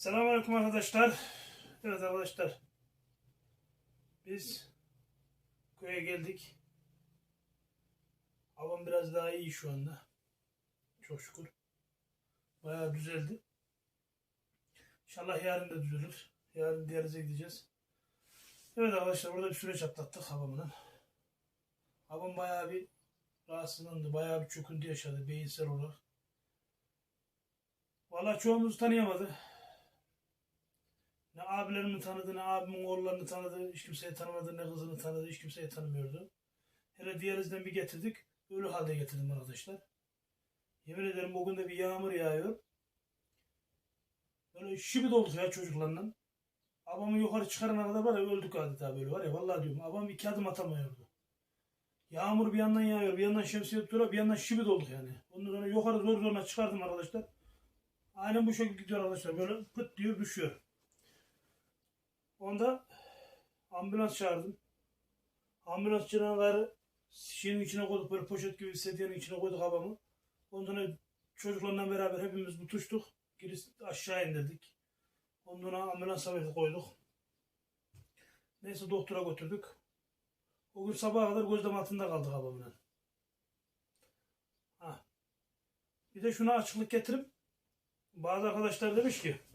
Selamünaleyküm arkadaşlar. Evet arkadaşlar. Biz köye geldik. Havam biraz daha iyi şu anda. Çok şükür. Bayağı düzeldi. İnşallah yarın da düzelir. Yarın diyalize gideceğiz. Evet arkadaşlar burada bir süreç atlattık havamdan. Havam bayağı bir rahatsızlandı. Bayağı bir çöküntü yaşadı beyinsel olarak. Vallahi çoğumuz tanıyamadı. Ne abilerimi tanıdı, ne abimin oğullarını tanıdı, hiç kimseyi tanımadı, ne kızını tanıdı, hiç kimseyi tanımıyordu. Hele diyalizden bir getirdik, ölü halde getirdim arkadaşlar. Yemin ederim bugün de bir yağmur yağıyor. Böyle şibit olduk ya çocuklarla. Abamı yukarı çıkarana kadar var ya öldük adeta böyle var ya vallahi diyorum. Abam iki adım atamıyordu. Yağmur bir yandan yağıyor, bir yandan şemsiye tutuyor, bir yandan şibit olduk yani. Ondan sonra yukarı zor zoruna çıkardım arkadaşlar. Aynen bu şekilde gidiyor arkadaşlar. Böyle pıt diyor düşüyor. Onda ambulans çağırdım. Ambulans canavarı şişenin içine koyduk böyle poşet gibi sedyenin içine koyduk havamı. Ondan çocuklarla beraber hepimiz tutuştuk. Giriş aşağı indirdik. Ondan ambulans sabahı koyduk. Neyse doktora götürdük. O gün sabaha kadar gözlem altında kaldık havamla. Ha. Bir de şuna açıklık getirip bazı arkadaşlar demiş ki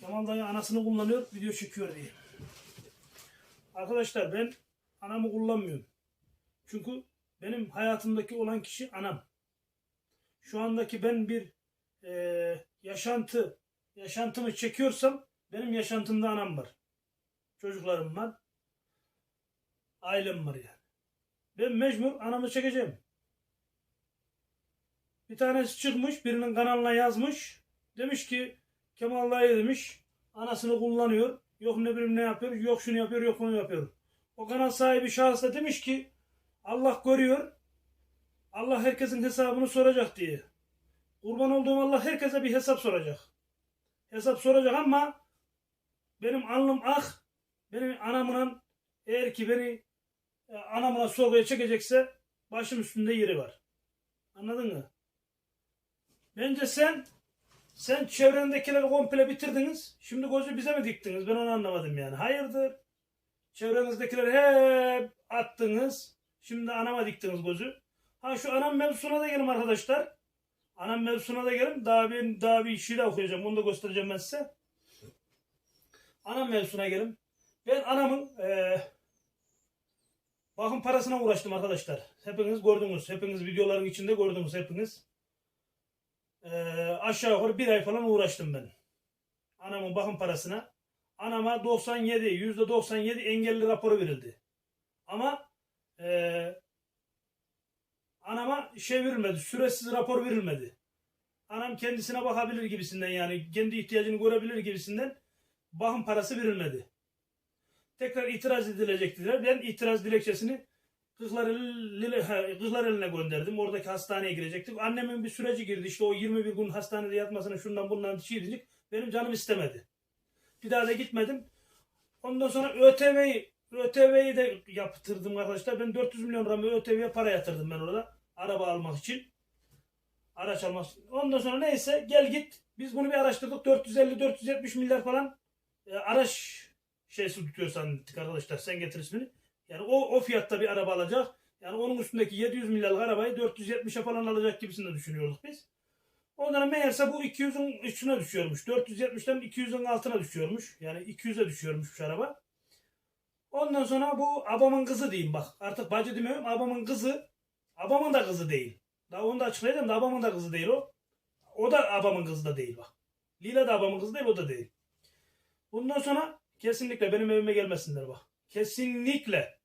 Kemal dayı anasını kullanıyor, video çekiyor diye. Arkadaşlar ben anamı kullanmıyorum. Çünkü benim hayatımdaki olan kişi anam. Şu andaki ben bir eee, yaşantı, yaşantımı çekiyorsam benim yaşantımda anam var. Çocuklarım var. Ailem var yani. Ben mecbur anamı çekeceğim. Bir tanesi çıkmış, birinin kanalına yazmış. Demiş ki Kemal dayı demiş. Anasını kullanıyor. Yok ne bileyim ne yapıyor. Yok şunu yapıyor, yok bunu yapıyor. O kanal sahibi şahıs da demiş ki Allah görüyor. Allah herkesin hesabını soracak diye. Kurban olduğum Allah herkese bir hesap soracak. Hesap soracak ama benim alnım ah benim anamla eğer ki beni e, anamla sorguya çekecekse başım üstünde yeri var. Anladın mı? Bence sen sen çevrendekileri komple bitirdiniz. Şimdi gözü bize mi diktiniz? Ben onu anlamadım yani. Hayırdır? Çevrenizdekileri hep attınız. Şimdi anama diktiniz gözü. Ha şu anam mevzusuna da gelin arkadaşlar. Anam mevzusuna da gelin. Daha bir, daha bir şiir okuyacağım. Bunu da göstereceğim ben size. Anam mevzusuna gelin. Ben anamın eee bakım parasına uğraştım arkadaşlar. Hepiniz gördünüz. Hepiniz videoların içinde gördünüz hepiniz. Ee, aşağı yukarı bir ay falan uğraştım ben. Anamın bakım parasına. Anama 97, yüzde 97 engelli raporu verildi. Ama ee, anama şey verilmedi, süresiz rapor verilmedi. Anam kendisine bakabilir gibisinden yani kendi ihtiyacını görebilir gibisinden bakım parası verilmedi. Tekrar itiraz edilecek. Ben itiraz dilekçesini Kızlar, kızlar eline gönderdim. Oradaki hastaneye girecektik. Annemin bir süreci girdi. İşte o 21 gün hastanede yatmasını şundan bundan şey diyecek. Benim canım istemedi. Bir daha da gitmedim. Ondan sonra ÖTV'yi ÖTV'yi de yaptırdım arkadaşlar. Ben 400 milyon lira ÖTV'ye para yatırdım ben orada. Araba almak için. Araç almak için. Ondan sonra neyse gel git. Biz bunu bir araştırdık. 450-470 milyar falan e, araç şeysi tutuyor zannettik arkadaşlar. Sen getir ismini. Yani o, o fiyatta bir araba alacak. Yani onun üstündeki 700 milyarlık arabayı 470'e falan alacak gibisinde düşünüyorduk biz. Ondan meğerse bu 200'ün üstüne düşüyormuş. 470'ten 200'ün altına düşüyormuş. Yani 200'e düşüyormuş şu araba. Ondan sonra bu abamın kızı diyeyim bak. Artık bacı demiyorum. Abamın kızı. Abamın da kızı değil. Daha onu da açıklayacağım da abamın da kızı değil o. O da abamın kızı da değil bak. Lila da abamın kızı değil o da değil. Bundan sonra kesinlikle benim evime gelmesinler bak. Kesinlikle.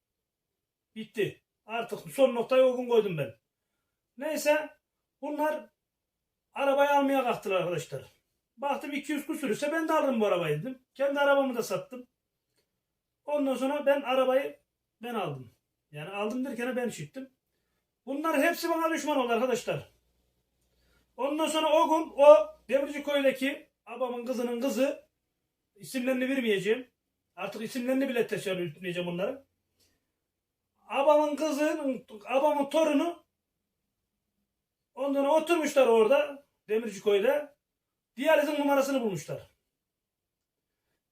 Bitti. Artık son noktayı o gün koydum ben. Neyse bunlar arabayı almaya kalktılar arkadaşlar. Baktım 200 küsürse ben de alırım bu arabayı dedim. Kendi arabamı da sattım. Ondan sonra ben arabayı ben aldım. Yani aldım derken ben çıktım. Bunlar hepsi bana düşman oldu arkadaşlar. Ondan sonra o gün o Demirci Koy'daki abamın kızının kızı isimlerini vermeyeceğim. Artık isimlerini bile teşebbüs etmeyeceğim onların. Abamın kızının, abamın torunu ondan oturmuşlar orada Demirci Koy'da. Diyalizin numarasını bulmuşlar.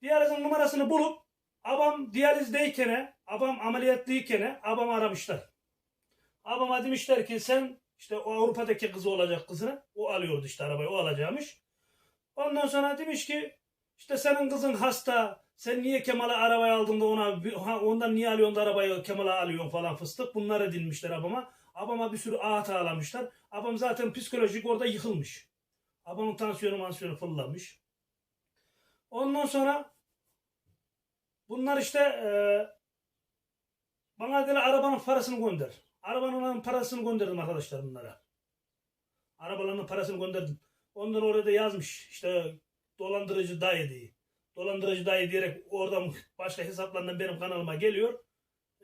Diyalizin numarasını bulup abam diyalizdeyken, abam ameliyatlıyken abam aramışlar. Abama demişler ki sen işte o Avrupa'daki kızı olacak kızını o alıyordu işte arabayı o alacakmış. Ondan sonra demiş ki işte senin kızın hasta sen niye Kemal'e arabayı aldın da ona ha, ondan niye alıyorsun da arabayı Kemal'e alıyorsun falan fıstık bunları dinmişler abama. Abama bir sürü ağıt ağlamışlar. Abam zaten psikolojik orada yıkılmış. Abamın tansiyonu mansiyonu fırlamış. Ondan sonra bunlar işte eee bana dediler arabanın parasını gönder. Arabanın parasını gönderdim arkadaşlar bunlara. Arabalarının parasını gönderdim. Ondan orada yazmış işte dolandırıcı dayı diye. Dolandırıcı dayı diyerek oradan başka hesaplarından benim kanalıma geliyor.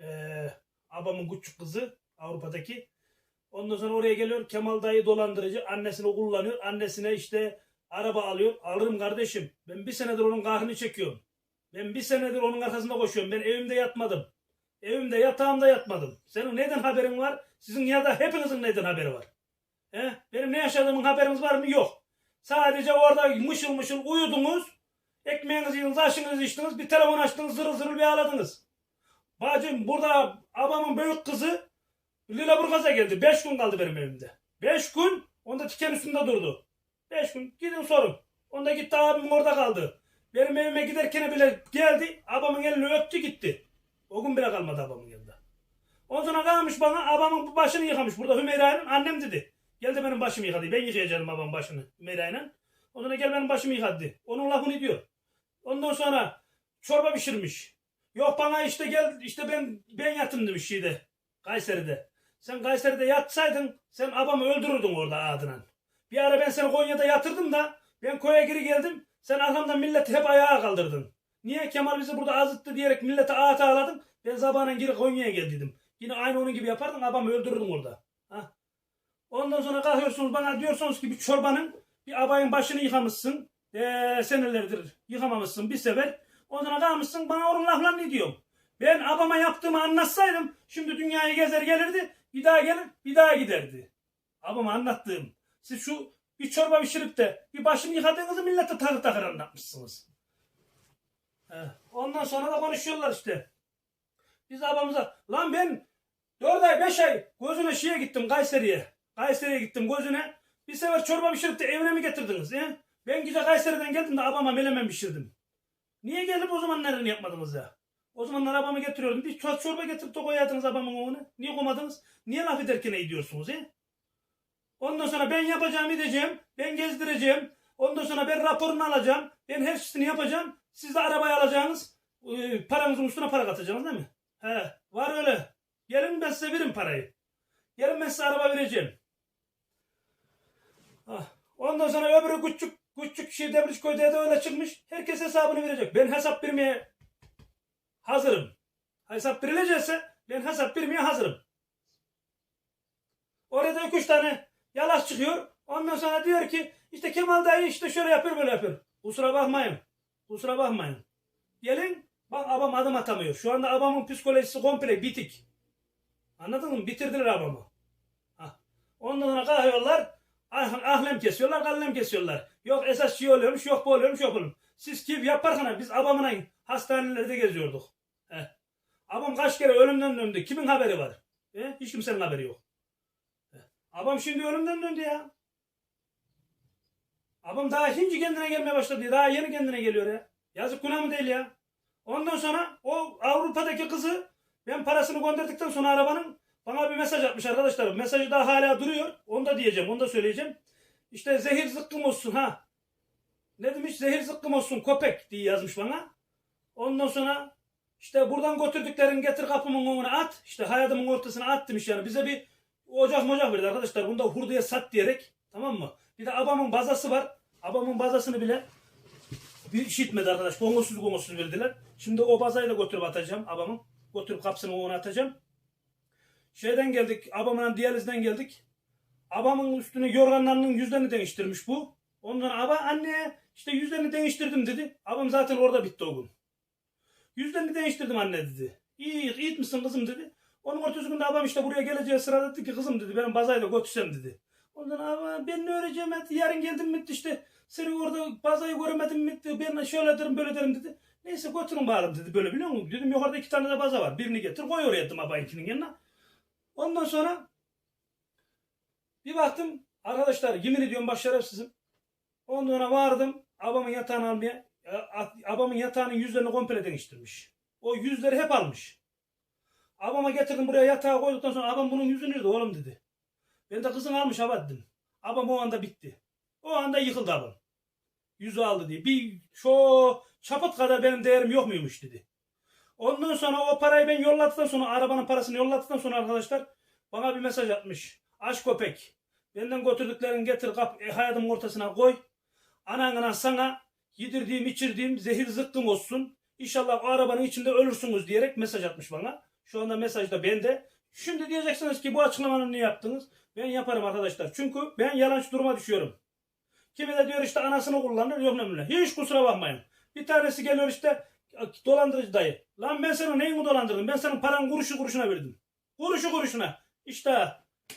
Ee, abamın küçük kızı Avrupa'daki. Ondan sonra oraya geliyor Kemal dayı dolandırıcı annesini kullanıyor. Annesine işte araba alıyor. Alırım kardeşim. Ben bir senedir onun kahrını çekiyorum. Ben bir senedir onun arkasında koşuyorum. Ben evimde yatmadım. Evimde yatağımda yatmadım. Senin neden haberin var? Sizin ya da hepinizin neden haberi var? He? Benim ne yaşadığımın haberiniz var mı? Yok. Sadece orada mışıl mışıl uyudunuz. Ekmeğinizi yediniz, aşınızı içtiniz. Bir telefon açtınız, zırıl zırıl bir ağladınız. Bacım burada abamın büyük kızı Lüleburgaz'a geldi. Beş gün kaldı benim evimde. Beş gün onda tiken üstünde durdu. Beş gün gidin sorun. Onda gitti abim orada kaldı. Benim evime giderken bile geldi. Abamın elini öptü gitti. O gün bile kalmadı abamın yanında. Ondan sonra kalmış bana abamın başını yıkamış. Burada Hümeyra'nın annem dedi. Gel de benim başımı yıkadı. Ben yıkayacağım babamın başını Hümeyra'yla. Ondan sonra gel benim başımı yıkadı. Onun lafını diyor. Ondan sonra çorba pişirmiş. Yok bana işte gel işte ben ben yatın demiş şeyde. Kayseri'de. Sen Kayseri'de yatsaydın sen abamı öldürürdün orada adına. Bir ara ben seni Konya'da yatırdım da ben koya geri geldim. Sen arkamdan milleti hep ayağa kaldırdın. Niye Kemal bizi burada azıttı diyerek millete ağıt ağladın. Ben sabahın geri Konya'ya geldiydim. Yine aynı onun gibi yapardın abamı öldürürdün orada. Ha? Ondan sonra kalkıyorsunuz bana diyorsunuz ki bir çorbanın bir abayın başını yıkamışsın. Ee, senelerdir yıkamamışsın bir sefer. Ondan kalmışsın bana onun laflarını ne diyorum. Ben abama yaptığımı anlatsaydım şimdi dünyayı gezer gelirdi. Bir daha gelir bir daha giderdi. Abama anlattığım. Siz şu bir çorba pişirip de bir başını yıkadığınızı millete takır takır anlatmışsınız. He. Ondan sonra da konuşuyorlar işte. Biz abamıza lan ben 4 ay 5 ay gözüne şeye gittim Kayseri'ye. Kayseri'ye gittim gözüne. Bir sefer çorba pişirip de evine mi getirdiniz? He? Ben gece Kayseri'den geldim de abama melemen pişirdim. Niye gelip o zaman neden yapmadınız ya? O zamanlar abamı getiriyordum. Bir çor- çorba getirip de koyardınız abamın oğluna. Niye koymadınız? Niye laf ederken ediyorsunuz he? Ondan sonra ben yapacağım edeceğim. Ben gezdireceğim. Ondan sonra ben raporunu alacağım. Ben her şeyini yapacağım. Siz de arabayı alacaksınız. Ee, paranızın üstüne para katacaksınız değil mi? He, var öyle. Gelin ben size veririm parayı. Gelin ben size araba vereceğim. Ah, Ondan sonra öbürü küçük küçük Debriç Koy'da da öyle çıkmış. Herkes hesabını verecek. Ben hesap vermeye hazırım. Hesap verilecekse ben hesap vermeye hazırım. Orada iki üç tane yalaş çıkıyor. Ondan sonra diyor ki işte Kemal dayı işte şöyle yapıyor böyle yapıyor. Kusura bakmayın. Kusura bakmayın. Gelin bak abam adım atamıyor. Şu anda abamın psikolojisi komple bitik. Anladın mı? Bitirdiler abamı. Ondan sonra kalkıyorlar. ah- Ahlem kesiyorlar, kallem kesiyorlar. Yok esas şey oluyormuş, yok bu oluyormuş, yok oluyormuş. Siz kim yaparken biz abamla hastanelerde geziyorduk. Heh. Abam kaç kere ölümden döndü. Kimin haberi var? He? Hiç kimsenin haberi yok. Heh. Abam şimdi ölümden döndü ya. Abam daha şimdi kendine gelmeye başladı. Daha yeni kendine geliyor ya. Yazık günah mı değil ya? Ondan sonra o Avrupa'daki kızı ben parasını gönderdikten sonra arabanın bana bir mesaj atmış arkadaşlar. Mesajı daha hala duruyor. Onu da diyeceğim. Onu da söyleyeceğim. İşte zehir zıkkım olsun ha. Ne demiş? Zehir zıkkım olsun köpek diye yazmış bana. Ondan sonra işte buradan götürdüklerini getir kapımın önüne at. İşte hayatımın ortasına at demiş yani. Bize bir ocak mocak verdi arkadaşlar. Bunda hurduya sat diyerek. Tamam mı? Bir de abamın bazası var. Abamın bazasını bile bir işitmedi arkadaş. Gongosuz gongosuz verdiler. Şimdi o bazayı da götürüp atacağım abamın. Götürüp kapısını önüne atacağım. Şeyden geldik. Abamın diyalizden geldik. Abamın üstüne yorganlarının yüzlerini değiştirmiş bu. Ondan aba anne işte yüzlerini değiştirdim dedi. Abam zaten orada bitti o gün. Yüzlerini değiştirdim anne dedi. İyi, iyi misin kızım dedi. Onun ertesi günde abam işte buraya geleceği sırada dedi ki kızım dedi benim bazayla götürsem dedi. Ondan ama ben ne öreceğim dedi. Yarın geldim mi işte seni orada bazayı göremedim mi dedi. Ben şöyle derim böyle derim dedi. Neyse götürün bağırım dedi böyle biliyor musun? Dedim yukarıda iki tane de baza var. Birini getir koy oraya dedim abayınkinin yanına. Ondan sonra bir baktım arkadaşlar yemin ediyorum baş şerefsizim. Ondan vardım abamın yatağını almaya. a- Abamın yatağının yüzlerini komple değiştirmiş. O yüzleri hep almış. Abama getirdim buraya yatağı koyduktan sonra abam bunun yüzü nerede oğlum dedi. Ben de kızın almış abad dedim. Abam o anda bitti. O anda yıkıldı abam. Yüzü aldı diye. Bir şu çaput kadar benim değerim yok muymuş dedi. Ondan sonra o parayı ben yolladıktan sonra arabanın parasını yolladıktan sonra arkadaşlar bana bir mesaj atmış. Aşk köpek. Benden götürdüklerini getir kap e, hayatımın ortasına koy. Ananına sana yedirdiğim içirdiğim zehir zıkkım olsun. İnşallah o arabanın içinde ölürsünüz diyerek mesaj atmış bana. Şu anda mesaj da bende. Şimdi diyeceksiniz ki bu açıklamanı niye yaptınız? Ben yaparım arkadaşlar. Çünkü ben yalancı duruma düşüyorum. Kimi de diyor işte anasını kullanır yok ne. Hiç kusura bakmayın. Bir tanesi geliyor işte dolandırıcı dayı. Lan ben senin neyini dolandırdım? Ben senin paranı kuruşu kuruşuna verdim. Kuruşu kuruşuna. İşte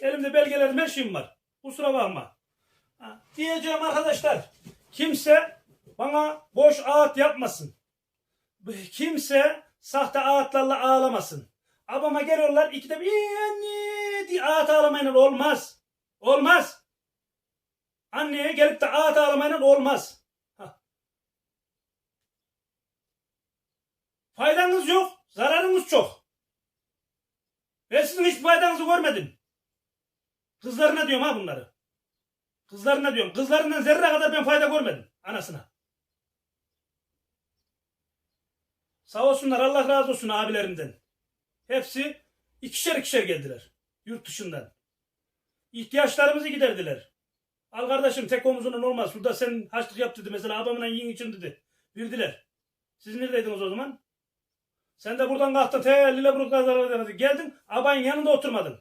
elimde belgelerim her şeyim var. Kusura bakma. Diyeceğim arkadaşlar. Kimse bana boş ağıt yapmasın. Kimse sahte ağıtlarla ağlamasın. Abama geliyorlar ikide bir "İyi anne diye ağıt ağlamayla olmaz. Olmaz. Anneye gelip de ağıt ağlamayla olmaz. Faydanız yok, zararınız çok. Ben sizin hiç faydanızı görmedim. Kızlarına diyorum ha bunları. Kızlarına diyorum. Kızlarından zerre kadar ben fayda görmedim anasına. Sağ olsunlar Allah razı olsun abilerimden. Hepsi ikişer ikişer geldiler. Yurt dışından. İhtiyaçlarımızı giderdiler. Al kardeşim tek omuzunun olmaz. Şurada sen haçlık yap dedi mesela abamla yiyin için dedi. Verdiler. Siz neredeydiniz o zaman? Sen de buradan kalktın te Lüleburgaz'a geldin. Abayın yanında oturmadın.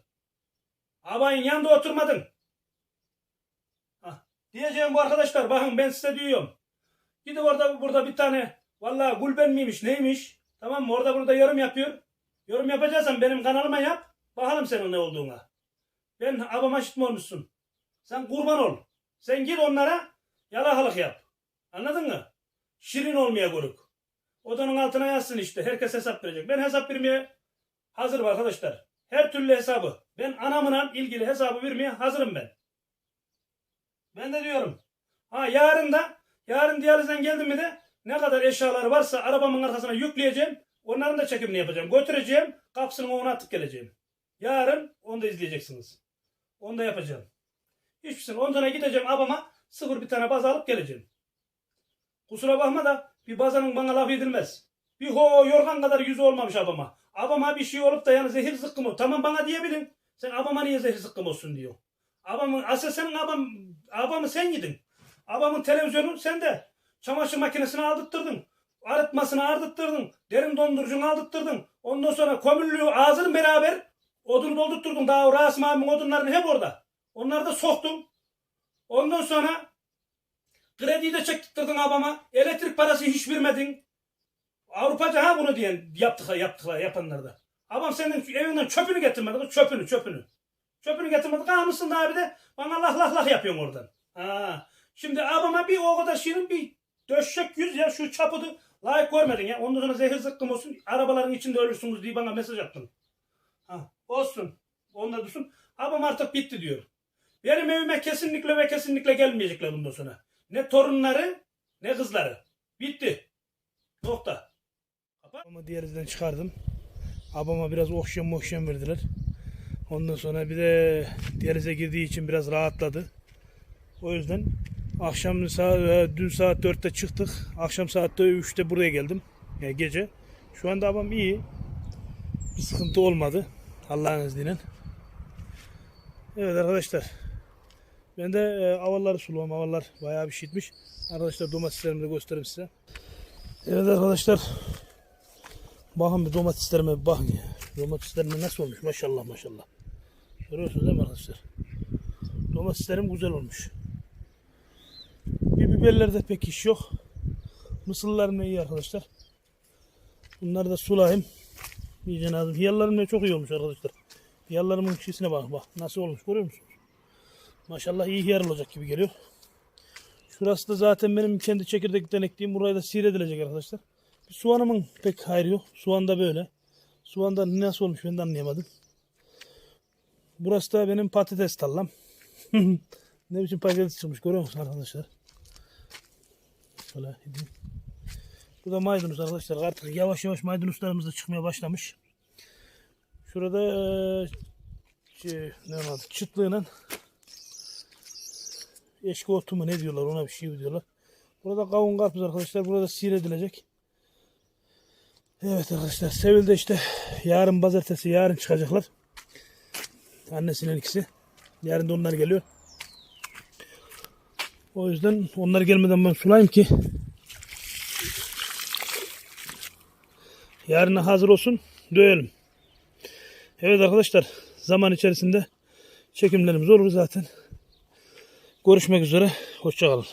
Abayın yanında oturmadın. Hah. Diyeceğim bu arkadaşlar bakın ben size diyorum. Gidip orada burada bir tane vallahi gulben miymiş neymiş tamam mı orada burada yorum yapıyor. Yorum yapacaksan benim kanalıma yap. Bakalım senin ne olduğuna. Ben abama şık mı olmuşsun? Sen kurban ol. Sen gir onlara yalakalık yap. Anladın mı? Şirin olmaya goruk. Odanın altına yazsın işte. Herkes hesap verecek. Ben hesap vermeye hazırım arkadaşlar. Her türlü hesabı. Ben anamla ilgili hesabı vermeye hazırım ben. Ben de diyorum. Ha yarın da yarın diyalizden geldim mi de ne kadar eşyaları varsa arabamın arkasına yükleyeceğim. Onların da çekimini yapacağım. Götüreceğim. Kapısının önüne atıp geleceğim. Yarın onu da izleyeceksiniz. Onu da yapacağım. Hiçbir şey. Ondan gideceğim abama sıfır bir tane baz alıp geleceğim. Kusura bakma da bir bazanın bana laf edilmez. Bir ho yorgan kadar yüzü olmamış abama. Abama bir şey olup da yani zehir zıkkım ol. Tamam bana diyebilin. Sen abama niye zıkkım olsun diyor. Abamın, asıl senin abam, abamı sen yedin. Abamın televizyonu sende. Çamaşır makinesini aldırttırdın. Arıtmasını ardıttırdın. Derin dondurucunu aldırttırdın. Ondan sonra kömürlüğü ağzını beraber odunu doldurtturdun. Daha o Rasim abimin odunlarını hep orada. Onları da soktun. Ondan sonra krediyi de çektirdin abama. Elektrik parası hiç vermedin. Avrupaca ha bunu diyen yaptıklar yaptıklar yapanlar da. Abam senin evinden çöpünü getirmedi. Çöpünü çöpünü. Çöpünü getirmedi. Kalmışsın da abi de bana lah lah lah yapıyorsun oradan. Ha. Şimdi abama bir o kadar şirin bir döşek yüz ya şu çapıdı layık görmedin ya. Ondan sonra zehir zıkkım olsun. Arabaların içinde ölürsünüz diye bana mesaj attın. Ha. Olsun. Onda dursun. Abam artık bitti diyor. Benim evime kesinlikle ve kesinlikle gelmeyecekler bundan sonra. Ne torunları ne kızları. Bitti. Nokta. Ama diğerinden çıkardım. Abama biraz okşam okşam verdiler. Ondan sonra bir de diyalize girdiği için biraz rahatladı. O yüzden akşam saat, dün saat 4'te çıktık. Akşam saat 3'te buraya geldim. Yani gece. Şu anda abam iyi. Bir sıkıntı olmadı. Allah'ın izniyle. Evet arkadaşlar. Ben de e, avalları suluyorum. Avallar bayağı bir şişmiş. Arkadaşlar domateslerimi de göstereyim size. Evet arkadaşlar. Bakın bir domateslerime bir bakın ya. Domateslerim nasıl olmuş maşallah maşallah. Görüyorsunuz değil mi arkadaşlar? Domateslerim güzel olmuş. Bir biberlerde pek iş yok. Mısırlarım iyi arkadaşlar. Bunları da sulayayım. İyice lazım. Hiyallarım da çok iyi olmuş arkadaşlar. Hiyallarımın şişine bak bak. Nasıl olmuş görüyor musunuz? Maşallah iyi hiyar olacak gibi geliyor. Şurası da zaten benim kendi çekirdekten ektiğim. Burayı da sivredilecek arkadaşlar. Soğanımın pek hayrı yok. Soğan da böyle. Soğan da nasıl olmuş ben de anlayamadım. Burası da benim patates tarlam. ne biçim patates çıkmış görüyor musunuz arkadaşlar? Şöyle gideyim. Bu da maydanoz arkadaşlar. Artık yavaş yavaş maydanozlarımız da çıkmaya başlamış. Şurada şey, ne adı, çıtlığıyla eşki otu mu ne diyorlar ona bir şey diyorlar. Burada kavun karpuz arkadaşlar. Burada seyredilecek. Evet arkadaşlar. Sevil'de işte yarın pazartesi yarın çıkacaklar. Annesinin ikisi. Yarın da onlar geliyor. O yüzden onlar gelmeden ben sulayayım ki yarına hazır olsun dövelim. Evet arkadaşlar zaman içerisinde çekimlerimiz olur zaten. Görüşmek üzere. Hoşçakalın.